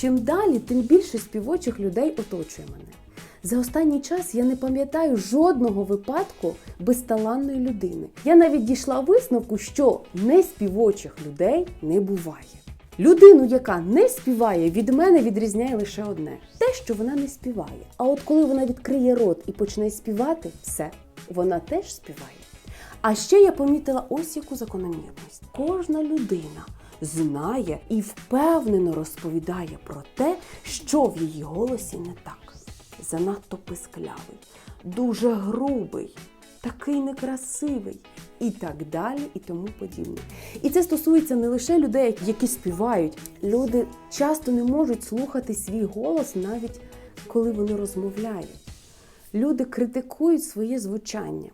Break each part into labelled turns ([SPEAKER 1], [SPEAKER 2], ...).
[SPEAKER 1] Чим далі, тим більше співочих людей оточує мене. За останній час я не пам'ятаю жодного випадку безталанної людини. Я навіть дійшла висновку, що неспівочих людей не буває. Людину, яка не співає, від мене відрізняє лише одне: те, що вона не співає. А от коли вона відкриє рот і почне співати, все, вона теж співає. А ще я помітила ось яку закономірність. Кожна людина знає і впевнено розповідає про те, що в її голосі не так. Занадто писклявий, дуже грубий, такий некрасивий і так далі, і тому подібне. І це стосується не лише людей, які співають. Люди часто не можуть слухати свій голос навіть коли вони розмовляють. Люди критикують своє звучання.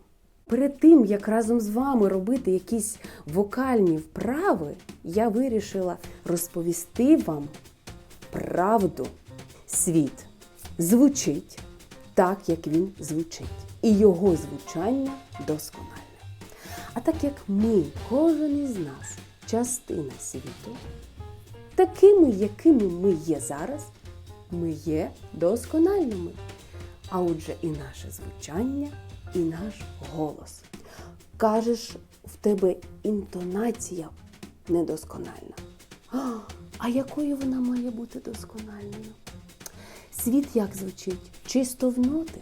[SPEAKER 1] Перед тим, як разом з вами робити якісь вокальні вправи, я вирішила розповісти вам правду. Світ звучить так, як він звучить, і його звучання доскональне. А так як ми, кожен із нас, частина світу, такими, якими ми є зараз, ми є доскональними. А отже, і наше звучання, і наш голос. Кажеш, в тебе інтонація недоскональна. А, якою вона має бути доскональною? Світ як звучить? Чисто в ноти.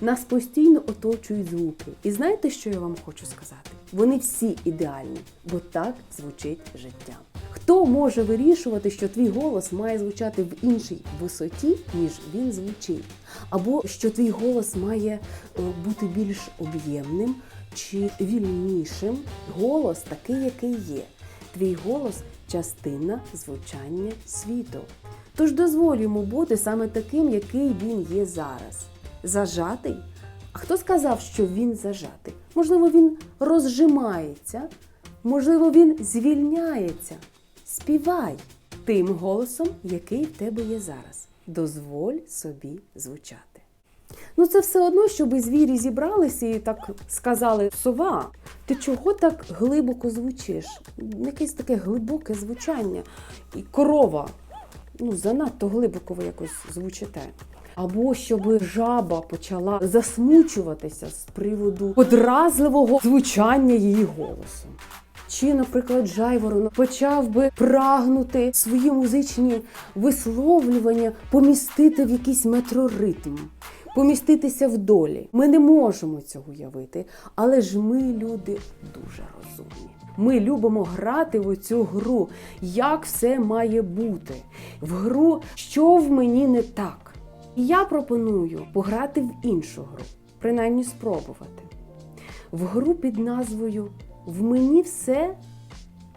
[SPEAKER 1] Нас постійно оточують звуки. І знаєте, що я вам хочу сказати? Вони всі ідеальні, бо так звучить життя. Хто може вирішувати, що твій голос має звучати в іншій висоті, ніж він звучить? Або що твій голос має е, бути більш об'ємним чи вільнішим? Голос такий, який є. Твій голос частина звучання світу. Тож дозволь йому бути саме таким, який він є зараз. Зажатий? А хто сказав, що він зажатий? Можливо, він розжимається, можливо, він звільняється. Співай тим голосом, який в тебе є зараз. Дозволь собі звучати. Ну, це все одно, щоб звірі зібралися і так сказали: сова, ти чого так глибоко звучиш? Якесь таке глибоке звучання. І корова, ну, занадто глибоко ви якось звучите. Або щоб жаба почала засмучуватися з приводу подразливого звучання її голосу. Чи, наприклад, Жайворон почав би прагнути свої музичні висловлювання помістити в якийсь метроритм, поміститися в долі. Ми не можемо цього уявити, але ж ми люди дуже розумні. Ми любимо грати в цю гру, як все має бути, в гру, що в мені не так. І я пропоную пограти в іншу гру, принаймні спробувати. В гру під назвою В мені все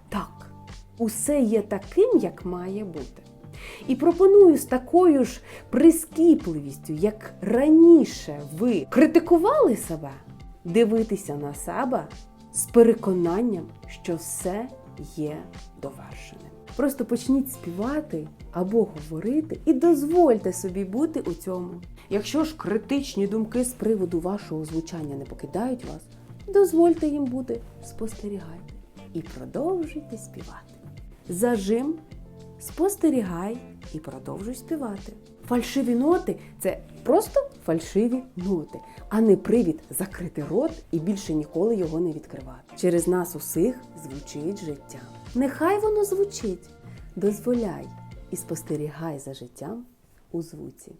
[SPEAKER 1] так. Усе є таким, як має бути. І пропоную з такою ж прискіпливістю, як раніше ви критикували себе, дивитися на себе з переконанням, що все є довершеним. Просто почніть співати або говорити і дозвольте собі бути у цьому. Якщо ж критичні думки з приводу вашого звучання не покидають вас, дозвольте їм бути, спостерігайте і продовжуйте співати. Зажим, спостерігай і продовжуй співати. Фальшиві ноти це просто фальшиві ноти, а не привід закрити рот і більше ніколи його не відкривати. Через нас усіх звучить життя. Нехай воно звучить. Дозволяй і спостерігай за життям у звуці.